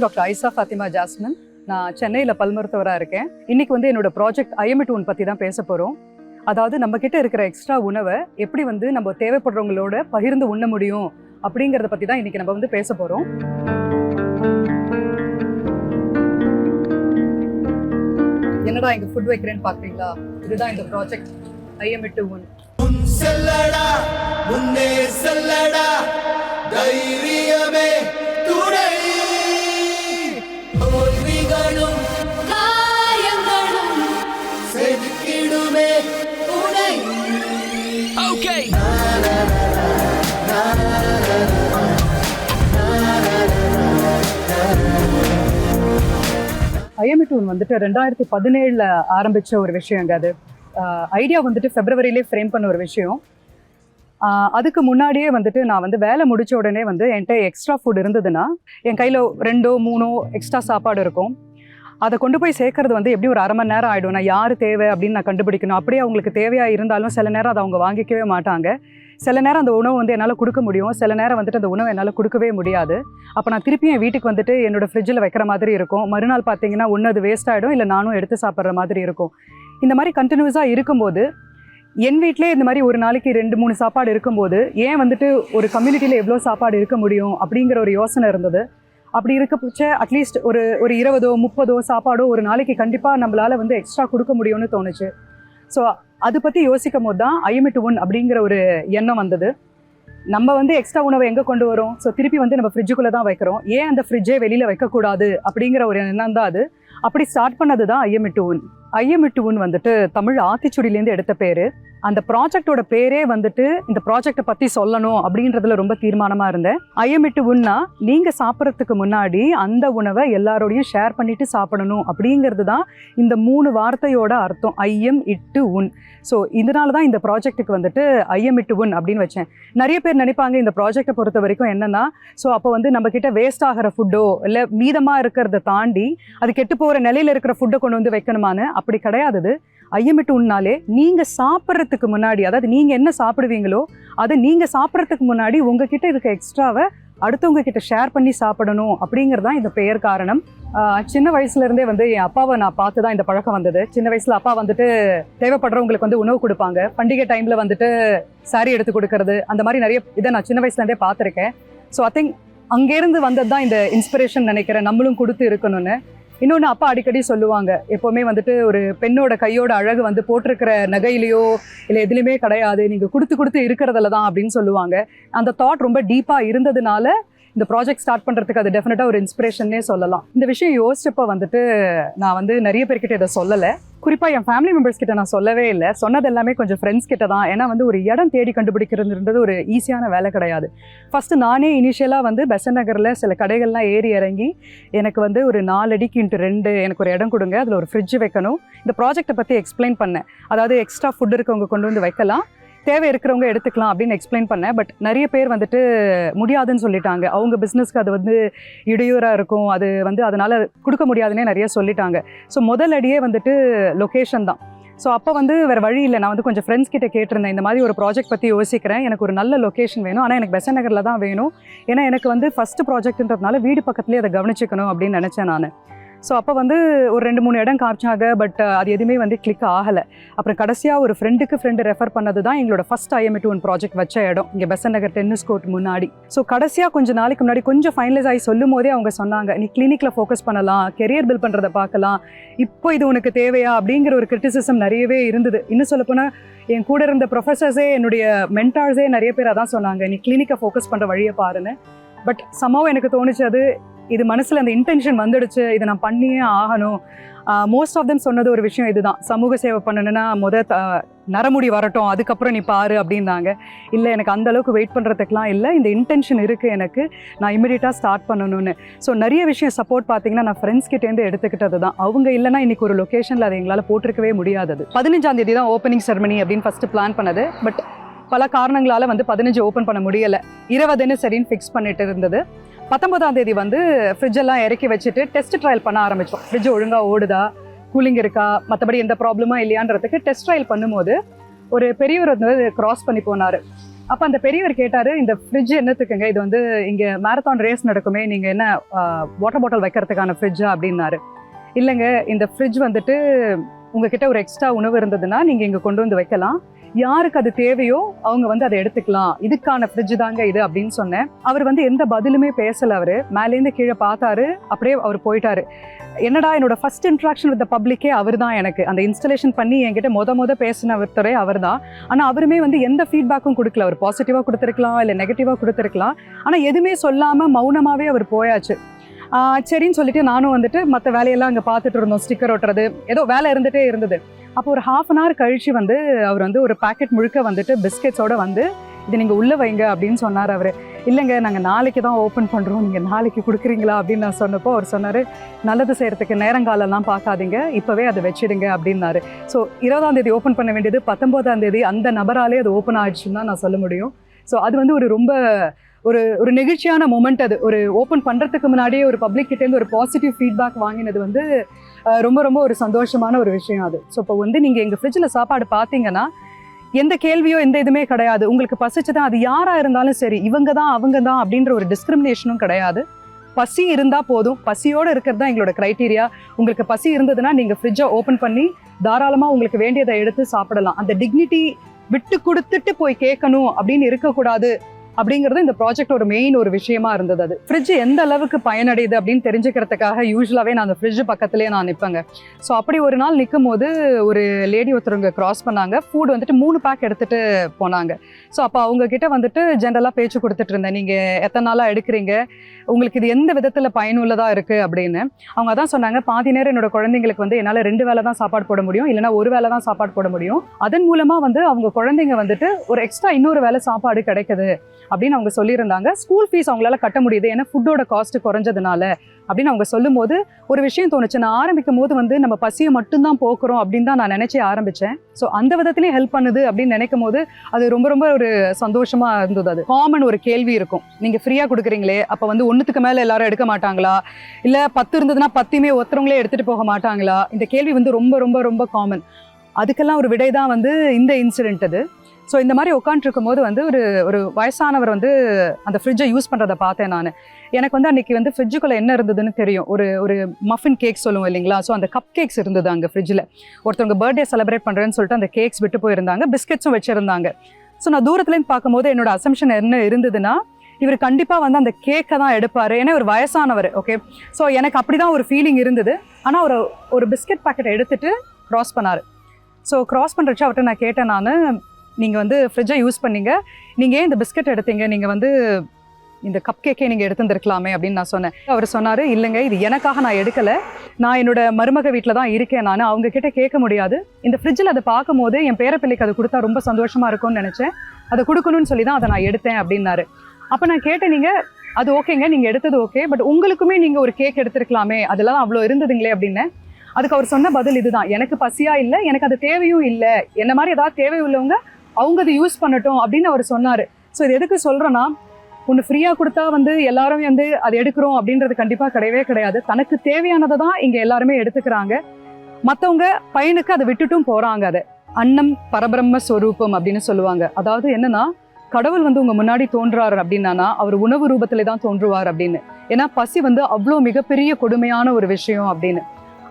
பேர் டாக்டர் ஐசா ஃபாத்திமா ஜாஸ்மின். நான் சென்னையில் பல் மருத்துவராக இருக்கேன். இன்னைக்கு வந்து என்னோட ப்ராஜெக்ட் ஐஎம்எட் ஒன் பற்றி தான் பேச போகிறோம் அதாவது நம்ம கிட்ட இருக்கிற எக்ஸ்ட்ரா உணவை எப்படி வந்து நம்ம தேவைப்படுறவங்களோட பகிர்ந்து உண்ண முடியும் அப்படிங்கிறத பற்றி தான் இன்னைக்கு நம்ம வந்து பேச போகிறோம் என்னடா இங்க ஃபுட் வைக்கிறேன்னு பார்க்குறீங்களா இதுதான் இந்த ப்ராஜெக்ட் ஐஎம்இட் ஒன் செல்லடா முன்னே செல்லடா தைரியமே துணை டூன் வந்துட்டு ரெண்டாயிரத்தி பதினேழில் ஆரம்பித்த ஒரு விஷயங்க அது. ஐடியா வந்துட்டு ஃபெப்ரவரியிலே ஃப்ரேம் பண்ண ஒரு விஷயம். அதுக்கு முன்னாடியே வந்துட்டு நான் வந்து வேலை முடித்த உடனே வந்து என்கிட்ட எக்ஸ்ட்ரா ஃபுட் இருந்ததுன்னா என் கையில் ரெண்டோ மூணோ எக்ஸ்ட்ரா சாப்பாடு இருக்கும். அதை கொண்டு போய் சேர்க்கறது வந்து எப்படி ஒரு அரை மணி நேரம் ஆகிடும் நான் யார் தேவை அப்படின்னு நான் கண்டுபிடிக்கணும். அப்படியே அவங்களுக்கு தேவையாக இருந்தாலும் சில நேரம் அதை அவங்க வாங்கிக்கவே மாட்டாங்க. சில நேரம் அந்த உணவு வந்து என்னால் கொடுக்க முடியும். சில நேரம் வந்துட்டு அந்த உணவு என்னால் கொடுக்கவே முடியாது. அப்போ நான் திருப்பி என் வீட்டுக்கு வந்துட்டு என்னோட ஃப்ரிட்ஜில் வைக்கிற மாதிரி இருக்கும். மறுநாள் பார்த்தீங்கன்னா ஒன்று அது வேஸ்ட் ஆகிடும் இல்லை நானும் எடுத்து சாப்பிட்ற மாதிரி இருக்கும். இந்த மாதிரி கண்டினியூஸாக இருக்கும்போது என் வீட்டிலே இந்த மாதிரி ஒரு நாளைக்கு ரெண்டு மூணு சாப்பாடு இருக்கும்போது ஏன் வந்துட்டு ஒரு கம்யூனிட்டியில் எவ்வளோ சாப்பாடு இருக்க முடியும்? அப்படிங்கிற ஒரு யோசனை இருந்தது. அப்படி இருக்கப்பட்ச அட்லீஸ்ட் ஒரு ஒரு இருபதோ முப்பதோ சாப்பாடோ ஒரு நாளைக்கு கண்டிப்பாக நம்மளால் வந்து எக்ஸ்ட்ரா கொடுக்க முடியும்னு தோணுச்சு. ஸோ அதை பற்றி யோசிக்கும் போது தான் ஐஎம்இட் ஒன் அப்படிங்கிற ஒரு எண்ணம் வந்தது. நம்ம வந்து எக்ஸ்ட்ரா உணவை எங்கே கொண்டு வரோம்? ஸோ திருப்பி வந்து நம்ம ஃப்ரிட்ஜுக்குள்ளே தான் வைக்கிறோம். ஏன் அந்த ஃப்ரிட்ஜே வெளியில் வைக்கக்கூடாது அப்படிங்கிற ஒரு எண்ணம் தான் அது. அப்படி ஸ்டார்ட் பண்ணது தான் ஐயமிட்டு உன் ஐயமிட்டு உன் வந்துட்டு தமிழ் ஆத்திச்சுடியிலேருந்து எடுத்த பேர். அந்த ப்ராஜெக்டோட பேரே வந்துட்டு இந்த ப்ராஜெக்டை பற்றி சொல்லணும் அப்படின்றதுல ரொம்ப தீர்மானமாக இருந்தேன். ஐயமிட்டு உண்ணா நீங்கள் சாப்பிட்றதுக்கு முன்னாடி அந்த உணவை எல்லாரோடையும் ஷேர் பண்ணிட்டு சாப்பிடணும் அப்படிங்கிறது தான் இந்த மூணு வார்த்தையோட அர்த்தம். ஐயம் இட்டு உன் ஸோ இதனால தான் இந்த ப்ராஜெக்ட்டுக்கு வந்துட்டு ஐயம் இட்டு உன் அப்படின்னு வச்சேன். நிறைய பேர் நினைப்பாங்க இந்த ப்ராஜெக்டை பொறுத்த வரைக்கும் என்னென்னா ஸோ அப்போ வந்து நம்ம வேஸ்ட் ஆகிற ஃபுட்டோ இல்லை மீதமாக இருக்கிறத தாண்டி அது கெட்டு போகிற நிலையில் இருக்கிற ஃபுட்டை கொண்டு வந்து வைக்கணுமான்னு? அப்படி கிடையாது ஐயமிட்டு உண்ணாலே நீங்கள் சாப்பிட்றதுக்கு முன்னாடி அதாவது நீங்கள் என்ன சாப்பிடுவீங்களோ அதை நீங்கள் சாப்பிட்றதுக்கு முன்னாடி உங்ககிட்ட இருக்க எக்ஸ்ட்ராவை அடுத்தவங்க கிட்ட ஷேர் பண்ணி சாப்பிடணும் அப்படிங்கிறது தான் இந்த பெயர் காரணம். சின்ன வயசுலேருந்தே வந்து என் அப்பாவை நான் பார்த்து தான் இந்த பழக்கம் வந்தது. சின்ன வயசில் அப்பா வந்துட்டு தேவைப்படுறவங்களுக்கு வந்து உணவு கொடுப்பாங்க. பண்டிகை டைமில் வந்துட்டு சாரி எடுத்து கொடுக்கறது அந்த மாதிரி நிறைய இதை நான் சின்ன வயசுலேருந்தே பார்த்துருக்கேன். ஸோ ஐ திங்க் அங்கேருந்து வந்தது தான் இந்த இன்ஸ்பிரேஷன் நினைக்கிறேன். நம்மளும் கொடுத்து இருக்கணும்னு. இன்னொன்று அப்பா அடிக்கடி சொல்லுவாங்க. எப்போவுமே வந்துட்டு ஒரு பெண்ணோட கையோட அழகு வந்து போட்டிருக்கிற நகையிலையோ இல்லை எதுலேயுமே கிடையாது. நீங்கள் கொடுத்து கொடுத்து இருக்கிறதுல தான் அப்படின்னு சொல்லுவாங்க. அந்த தாட் ரொம்ப டீப்பாக இருந்ததுனால இந்த ப்ராஜெக்ட் ஸ்டார்ட் பண்ணுறதுக்கு அது டெஃபினட்டாக ஒரு இன்ஸ்பிரேஷன்னே சொல்லலாம். இந்த விஷயம் யோசிச்சப்போ வந்துட்டு நான் வந்து நிறைய பேர்கிட்ட இதை சொல்லலை. குறிப்பாக என் ஃபேமிலி மெம்பர்ஸ் கிட்ட நான் சொல்லவே இல்லை. சொன்னது எல்லாமே கொஞ்சம் ஃப்ரெண்ட்ஸ் கிட்ட தான். ஏன்னா வந்து ஒரு இடம் தேடி கண்டுபிடிக்கிறதுன்றது ஒரு ஈஸியான வேலை கிடையாது. ஃபஸ்ட்டு நானே இனிஷியலாக வந்து பெசன் நகரில் சில கடைகள்லாம் ஏறி இறங்கி எனக்கு வந்து ஒரு நாலு அடிக்கு இன்ட்டு ரெண்டு எனக்கு ஒரு இடம் கொடுங்க. அதில் ஒரு ஃப்ரிட்ஜ் வைக்கணும். இந்த ப்ராஜெக்ட்டை பற்றி எக்ஸ்பிளைன் பண்ணேன். அதாவது எக்ஸ்ட்ரா ஃபுட் இருக்கவங்க கொண்டு வந்து வைக்கலாம். தேவை இருக்கிறவங்க எடுத்துக்கலாம் அப்படின்னு எக்ஸ்பிளைன் பண்ணேன். பட் நிறைய பேர் வந்துட்டு முடியாதுன்னு சொல்லிட்டாங்க. அவங்க பிஸ்னஸ்க்கு அது வந்து இடையூறாக இருக்கும். அது வந்து அதனால் கொடுக்க முடியாதுன்னே நிறைய சொல்லிட்டாங்க. ஸோ முதல் அடியே வந்துட்டு லொக்கேஷன் தான். ஸோ அப்போ வந்து வேறு வழி இல்லை. நான் வந்து கொஞ்சம் ஃப்ரெண்ட்ஸ் கிட்டே கேட்டிருந்தேன். இந்த மாதிரி ஒரு ப்ராஜெக்ட் பற்றி யோசிக்கிறேன். எனக்கு ஒரு நல்ல லொக்கேஷன் வேணும். ஆனால் எனக்கு பெசன் நகரில் தான் வேணும். ஏன்னா எனக்கு வந்து ஃபஸ்ட்டு ப்ராஜெக்ட்ன்றதுனால வீடு பக்கத்துலேயே அதை கவனிச்சிக்கணும் அப்படின்னு நினச்சேன் நான். ஸோ அப்போ வந்து ஒரு ரெண்டு மூணு இடம் காமிச்சாங்க பட் uh, அது எதுவுமே வந்து கிளிக் ஆகலை. அப்புறம் கடைசியாக ஒரு ஃப்ரெண்டுக்கு ஃப்ரெண்டு ரெஃபர் பண்ணது தான் எங்களோட ஃபஸ்ட் ஐஎம்இ ஒன் ப்ராஜெக்ட் வச்ச இடம். இங்கே பெசன் நகர் டென்னிஸ் கோர்ட் முன்னாடி. ஸோ கடைசியாக கொஞ்சம் நாளைக்கு முன்னாடி கொஞ்சம் ஃபைனலைஸ் ஆகி சொல்லும் போதே அவங்க சொன்னாங்க நீ கிளினிக்கில் ஃபோக்கஸ் பண்ணலாம் கெரியர் பில் பண்ணுறதை பார்க்கலாம். இப்போ இது உனக்கு தேவையா? அப்படிங்கிற ஒரு கிரிட்டிசிசம் நிறையவே இருந்தது. இன்னும் சொல்லப்போனால் என் கூட இருந்த ப்ரொஃபஸர்ஸே என்னுடைய மென்டார்ஸே நிறைய பேர் அதான் சொன்னாங்க நீ கிளினிக்கை ஃபோக்கஸ் பண்ணுற வழியை பாருன்னு. பட் சம்பவம் எனக்கு தோணுச்சு அது இது மனசில் அந்த இன்டென்ஷன் வந்துடுச்சு இதை நான் பண்ணியே ஆகணும். மோஸ்ட் ஆஃப் தெம் சொன்னது ஒரு விஷயம் இதுதான். சமூக சேவை பண்ணணும்னா முத த- நரமுடி வரட்டும் அதுக்கப்புறம் நீ பாரு அப்படின்னாங்க. இல்லை எனக்கு அந்த அளவுக்கு வெயிட் பண்ணுறதுக்கெலாம் இல்லை இந்த இன்டென்ஷன் இருக்குது எனக்கு நான் இமிடியட்டாக ஸ்டார்ட் பண்ணணும்னு. ஸோ நிறைய விஷயம் சப்போர்ட் பார்த்தீங்கன்னா நான் ஃப்ரெண்ட்ஸ் கிட்டேருந்து எடுத்துக்கிட்டது தான் அவங்க இல்லைன்னா இன்றைக்கி ஒரு லொக்கேஷனில் அதை எங்களால் போட்டிருக்கவே முடியாது பதினஞ்சாம் தேதி தான் ஓப்பனிங் செரமனி அப்படின்னு ஃபஸ்ட்டு பிளான் பண்ணது. பட் பல காரணங்களால் வந்து பதினஞ்சு ஓப்பன் பண்ண முடியலை. இருபதுன்னு சரின்னு ஃபிக்ஸ் பண்ணிட்டு இருந்தது. பத்தொன்பதாம் தேதி வந்து ஃப்ரிட்ஜெல்லாம் இறக்கி வச்சுட்டு டெஸ்ட் ட்ரையல் பண்ண ஆரம்பித்தோம் ஃப்ரிட்ஜ் ஒழுங்காக ஓடுதா? கூலிங் இருக்கா? மற்றபடி எந்த ப்ராப்ளமா இல்லையான்றதுக்கு டெஸ்ட் ட்ரையல் பண்ணும்போது ஒரு பெரியவர் வந்து கிராஸ் பண்ணி போனார். அப்போ அந்த பெரியவர் கேட்டார் இந்த ஃப்ரிட்ஜ் என்னத்துக்குங்க? இது வந்து இங்கே மேரத்தான் ரேஸ் நடக்குமே நீங்கள் என்ன வாட்டர் பாட்டில் வைக்கிறதுக்கான ஃப்ரிட்ஜா அப்படின்னாரு. இல்லைங்க இந்த ஃப்ரிட்ஜ் வந்துட்டு உங்ககிட்ட ஒரு எக்ஸ்ட்ரா உணவு இருந்ததுன்னா நீங்கள் இங்கே கொண்டு வந்து வைக்கலாம். யாருக்கு அது தேவையோ அவங்க வந்து அதை எடுத்துக்கலாம். இதுக்கான ஃப்ரிட்ஜ் தாங்க இது அப்படின்னு சொன்னேன். அவர் வந்து எந்த பதிலுமே பேசல அவரு. மேலேருந்து கீழே பார்த்தாரு. அப்படியே அவர் போயிட்டாரு. என்னடா என்னோட ஃபர்ஸ்ட் இன்ட்ராக்ஷன் வித் பப்ளிக்கே அவர் தான் எனக்கு. அந்த இன்ஸ்டலேஷன் பண்ணி என்கிட்ட மொத மொத பேசின ஒருத்தரே அவர் தான் ஆனால் அவருமே வந்து எந்த ஃபீட்பேக்கும் கொடுக்கல. அவர் பாசிட்டிவாக கொடுத்துருக்கலாம் இல்லை நெகட்டிவாக கொடுத்துருக்கலாம். ஆனால் எதுவுமே சொல்லாமல் மௌனமாகவே அவர் போயாச்சு. சரின்னு சொல்லிட்டு நானும் வந்துட்டு மற்ற வேலையெல்லாம் அங்கே பார்த்துட்டு இருந்தோம். ஸ்டிக்கர் ஒட்டுறது. ஏதோ வேலை இருந்துகிட்டே இருந்தது. அப்போ ஒரு ஹாஃப் அன் ஹவர் கழிச்சு வந்து அவர் வந்து ஒரு பாக்கெட் முழுக்க வந்துட்டு பிஸ்கெட்ஸோடு வந்து இது நீங்கள் உள்ளே வைங்க அப்படின்னு சொன்னார் அவர். இல்லைங்க நாங்கள் நாளைக்கு தான் ஓப்பன் பண்ணுறோம் நீங்கள் நாளைக்கு கொடுக்குறீங்களா? அப்படின்னு நான் சொன்னப்போ அவர் சொன்னார் நல்லது செய்கிறதுக்கு நேரங்காலம்லாம் பார்க்காதீங்க. இப்போவே அதை வச்சிடுங்க அப்படின்னாரு. ஸோ இருபதாம் தேதி ஓப்பன் பண்ண வேண்டியது பத்தொம்போதாம் தேதி அந்த நபராலே அது ஓப்பன் ஆகிடுச்சுன்னு தான் நான் சொல்ல முடியும். ஸோ அது வந்து ஒரு ரொம்ப ஒரு ஒரு நெகிழ்ச்சியான மூமெண்ட் அது. ஒரு ஓப்பன் பண்ணுறதுக்கு முன்னாடியே ஒரு பப்ளிக் கிட்டேருந்து ஒரு பாசிட்டிவ் ஃபீட்பேக் வாங்கினது வந்து ரொம்ப ரொம்ப ஒரு சந்தோஷமான ஒரு விஷயம் அது. ஸோ இப்போ வந்து நீங்கள் எங்கள் ஃப்ரிட்ஜில் சாப்பாடு பார்த்தீங்கன்னா எந்த கேள்வியோ எந்த இதுவுமே கிடையாது. உங்களுக்கு பசிச்சுதான் அது யாராக இருந்தாலும் சரி இவங்க தான் அவங்க தான் அப்படின்ற ஒரு டிஸ்கிரிமினேஷனும் கிடையாது. பசி இருந்தால் போதும். பசியோடு இருக்கிறது தான் எங்களோட க்ரைட்டீரியா உங்களுக்கு பசி இருந்ததுன்னா நீங்கள் ஃப்ரிட்ஜை ஓப்பன் பண்ணி தாராளமாக உங்களுக்கு வேண்டியதை எடுத்து சாப்பிடலாம். அந்த டிக்னிட்டி விட்டு கொடுத்துட்டு போய் கேட்கணும் அப்படின்னு இருக்கக்கூடாது. அப்படிங்கிறது இந்த ப்ராஜெக்டோட மெயின் ஒரு விஷயமா இருந்தது அது. ஃப்ரிட்ஜ் எந்த அளவுக்கு பயனடையுது அப்படின்னு தெரிஞ்சுக்கிறதுக்காக யூஸ்வலாகவே நான் அந்த ஃப்ரிட்ஜ் பக்கத்துலேயே நான் நிற்பேங்க ஸோ அப்படி ஒரு நாள் நிற்கும் போது ஒரு லேடி ஒருத்தருங்க கிராஸ் பண்ணாங்க. ஃபுட் வந்துட்டு மூணு பேக் எடுத்துட்டு போனாங்க. ஸோ அப்போ அவங்க கிட்ட வந்துட்டு ஜென்ரலாக பேச்சு கொடுத்துட்டு இருந்தேன். நீங்கள் எத்தனை நாளாக எடுக்கிறீங்க? உங்களுக்கு இது எந்த விதத்தில் பயனுள்ளதாக இருக்குது அப்படின்னு. அவங்க தான் சொன்னாங்க பாதி நேரம் என்னோட குழந்தைங்களுக்கு வந்து என்னால் ரெண்டு வேளை தான் சாப்பாடு போட முடியும். இல்லைனா ஒரு வேலை தான் சாப்பாடு போட முடியும். அதன் மூலமாக வந்து அவங்க குழந்தைங்க வந்துட்டு ஒரு எக்ஸ்ட்ரா இன்னொரு வேலை சாப்பாடு கிடைக்குது. அப்படின்னு அவங்க சொல்லியிருந்தாங்க. ஸ்கூல் ஃபீஸ் அவங்களால கட்ட முடியுது. ஏன்னா ஃபுட்டோட காஸ்ட் குறைஞ்சதுனால அப்படின்னு அவங்க சொல்லும்போது ஒரு விஷயம் தோணுச்சு. நான் ஆரம்பிக்கும் போது வந்து நம்ம பசியை மட்டும்தான் போக்குறோம் அப்படின்னு தான் நான் நினைச்சே ஆரம்பிச்சேன். ஸோ அந்த விதத்துலேயும் ஹெல்ப் பண்ணுது அப்படின்னு நினைக்கும் போது அது ரொம்ப ரொம்ப ஒரு சந்தோஷமா இருந்தது அது. காமன் ஒரு கேள்வி இருக்கும். நீங்க ஃப்ரீயா கொடுக்குறீங்களே அப்ப வந்து ஒன்றுத்துக்கு மேல எல்லாரும் எடுக்க மாட்டாங்களா? இல்ல பத்து இருந்ததுன்னா பத்தையுமே ஒருத்தவங்களே எடுத்துட்டு போக மாட்டாங்களா? இந்த கேள்வி வந்து ரொம்ப ரொம்ப ரொம்ப காமன் அதுக்கெல்லாம் ஒரு விடை தான் வந்து இந்த இன்சிடென்ட் அது. ஸோ இந்த மாதிரி உட்காந்துருக்கும் போது வந்து ஒரு ஒரு வயசானவர் வந்து அந்த ஃப்ரிட்ஜை யூஸ் பண்ணுறதை பார்த்தேன் நான். எனக்கு வந்து அன்னைக்கு வந்து ஃப்ரிட்ஜுக்குள்ளே என்ன இருந்ததுன்னு தெரியும். ஒரு ஒரு மஃபின் கேக் சொல்லுவோம் இல்லைங்களா? ஸோ அந்த கப் கேக்ஸ் இருந்தது அங்கே ஃப்ரிட்ஜில் ஒருத்தவங்க பர்த்டே செலிப்ரேட் பண்ணுறேன்னு சொல்லிட்டு அந்த கேக்ஸ் விட்டு போயிருந்தாங்க. பிஸ்கெட்ஸும் வச்சுருந்தாங்க. ஸோ நான் தூரத்துலேருந்து பார்க்கும்போது என்னோட அசம்ஷன் என்ன இருந்ததுன்னா இவர் கண்டிப்பாக வந்து அந்த கேக்கை தான் எடுப்பார். ஏன்னா ஒரு வயசானவர் ஓகே ஸோ எனக்கு அப்படி தான் ஒரு ஃபீலிங் இருந்தது. ஆனால் ஒரு ஒரு பிஸ்கெட் பாக்கெட்டை எடுத்துகிட்டு க்ராஸ் பண்ணார். ஸோ க்ராஸ் பண்ணுறச்சு அவர்கிட்ட நான் கேட்டேன் நான் நீங்கள் வந்து ஃப்ரிட்ஜை யூஸ் பண்ணீங்க. நீங்கள் ஏன் இந்த பிஸ்கட் எடுத்தீங்க? நீங்கள் வந்து இந்த கப் கேக்கே நீங்கள் எடுத்துருந்துருக்கலாமே அப்படின்னு நான் சொன்னேன். அவர் சொன்னார் இல்லைங்க இது எனக்காக நான் எடுக்கலை. நான் என்னோட மருமக வீட்டில் தான் இருக்கேன் நான். அவங்க கிட்ட கேட்க முடியாது. இந்த ஃப்ரிட்ஜில் அதை பார்க்கும்போது என் பேரப்பிள்ளைக்கு அது கொடுத்தா ரொம்ப சந்தோஷமாக இருக்கும்னு நினச்சேன். அதை கொடுக்கணும்னு சொல்லி தான் அதை நான் எடுத்தேன் அப்படின்னாரு. அப்போ நான் கேட்டேன் நீங்கள் அது ஓகேங்க நீங்கள் எடுத்தது ஓகே. பட் உங்களுக்குமே நீங்கள் ஒரு கேக் எடுத்திருக்கலாமே. அதெல்லாம் அவ்வளோ இருந்ததுங்களே அப்படின்னு. அதுக்கு அவர் சொன்ன பதில் இதுதான். எனக்கு பசியாக இல்லை. எனக்கு அது தேவையும் இல்லை. என்ன மாதிரி ஏதாவது தேவை உள்ளவங்க அவங்க அதை யூஸ் பண்ணட்டும் அப்படின்னு அவர் சொன்னார். ஸோ இது எதுக்கு சொல்கிறேன்னா ஒன்று ஃப்ரீயாக கொடுத்தா வந்து எல்லாரும் வந்து அதை எடுக்கிறோம் அப்படின்றது கண்டிப்பாக கிடையவே கிடையாது. தனக்கு தேவையானதை தான் இங்கே எல்லாருமே எடுத்துக்கிறாங்க. மற்றவங்க பையனுக்கு அதை விட்டுட்டும் போகிறாங்க அதை. அன்னம் பரபிரம்ம ஸ்வரூபம் அப்படின்னு சொல்லுவாங்க. அதாவது என்னன்னா கடவுள் வந்து உங்கள் முன்னாடி தோன்றாரு அப்படின்னா அவர் உணவு ரூபத்திலே தான் தோன்றுவார் அப்படின்னு. ஏன்னா பசி வந்து அவ்வளோ மிகப்பெரிய கொடுமையான ஒரு விஷயம் அப்படின்னு.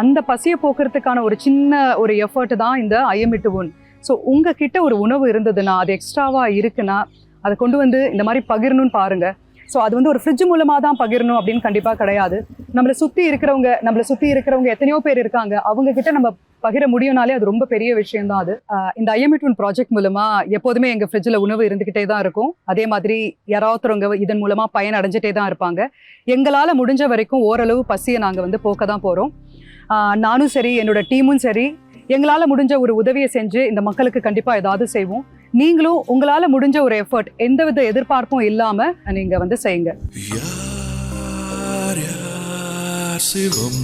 அந்த பசியை போக்குறதுக்கான ஒரு சின்ன ஒரு எஃபர்ட் தான் இந்த ஐயமிட்டு ஒன் ஸோ உங்ககிட்ட ஒரு உணவு இருந்ததுன்னா அது எக்ஸ்ட்ராவாக இருக்குன்னா அதை கொண்டு வந்து இந்த மாதிரி பகிரணும்னு பாருங்கள் ஸோ அது வந்து ஒரு ஃப்ரிட்ஜ் மூலமாக தான் பகிரணும் அப்படின்னு கண்டிப்பாக கிடையாது. நம்மளை சுற்றி இருக்கிறவங்க நம்மளை சுற்றி இருக்கிறவங்க எத்தனையோ பேர் இருக்காங்க. அவங்கக்கிட்ட நம்ம பகிர முடியும்னாலே அது ரொம்ப பெரிய விஷயம் தான் அது. இந்த இந்த ஐஎம்இட்வன் ப்ராஜெக்ட் மூலமாக எப்போதுமே எங்கள் ஃப்ரிட்ஜில் உணவு இருந்துக்கிட்டே தான் இருக்கும். அதே மாதிரி யாராவத்தவங்க இதன் மூலமாக பயன் அடைஞ்சிட்டே தான் இருப்பாங்க. எங்களால் முடிஞ்ச வரைக்கும் ஓரளவு பசியை நாங்கள் வந்து போக்க தான் போகிறோம் நானும் சரி என்னோட டீமும் சரி எங்களால் முடிஞ்ச ஒரு உதவியை செஞ்சு இந்த மக்களுக்கு கண்டிப்பாக ஏதாவது செய்வோம். நீங்களும் உங்களால் முடிஞ்ச ஒரு எஃபர்ட் எந்தவித எதிர்பார்ப்பும் இல்லாமல் நீங்கள் வந்து செய்யுங்க. சிவம்?